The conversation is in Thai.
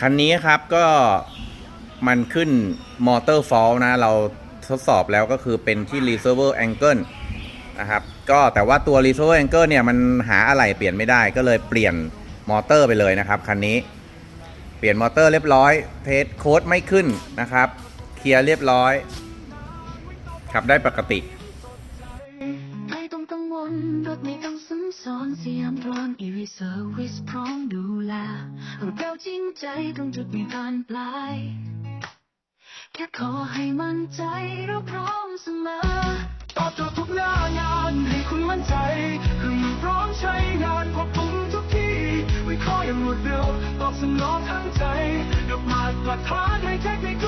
คันนี้ครับก็มันขึ้นมอเตอร์ฟอลนะ เราทดสอบแล้วก็คือเป็นที่ reservoir angle นะครับ ก็แต่ว่าตัว reservoir angle เนี่ย มันหาอะไรเปลี่ยนไม่ได้ก็เลยเปลี่ยนมอเตอร์ไปเลยนะครับคันนี้ เปลี่ยนมอเตอร์เรียบร้อยเทสโค้ดไม่ขึ้นนะครับ เคลียร์เรียบร้อย ขับได้ปกติไม่ต้องกังวลรถไม่ต้องซ้ำซ้อนสยามพร้อมอีวีเซอร์วิสพร้อมดู จริงใจตรงจุดมีตอนปลาย แค่ขอให้มั่นใจเราพร้อมเสมอ ตอบโจทย์ทุกหน้างานให้คุณมั่นใจคือมันพร้อมใช้งานควบคุมทุกที่วิเคราะห์อย่างรวดเร็วตอบสนองทั้งใจยกมาตรฐานให้เทคนิคทุกขั้นตอน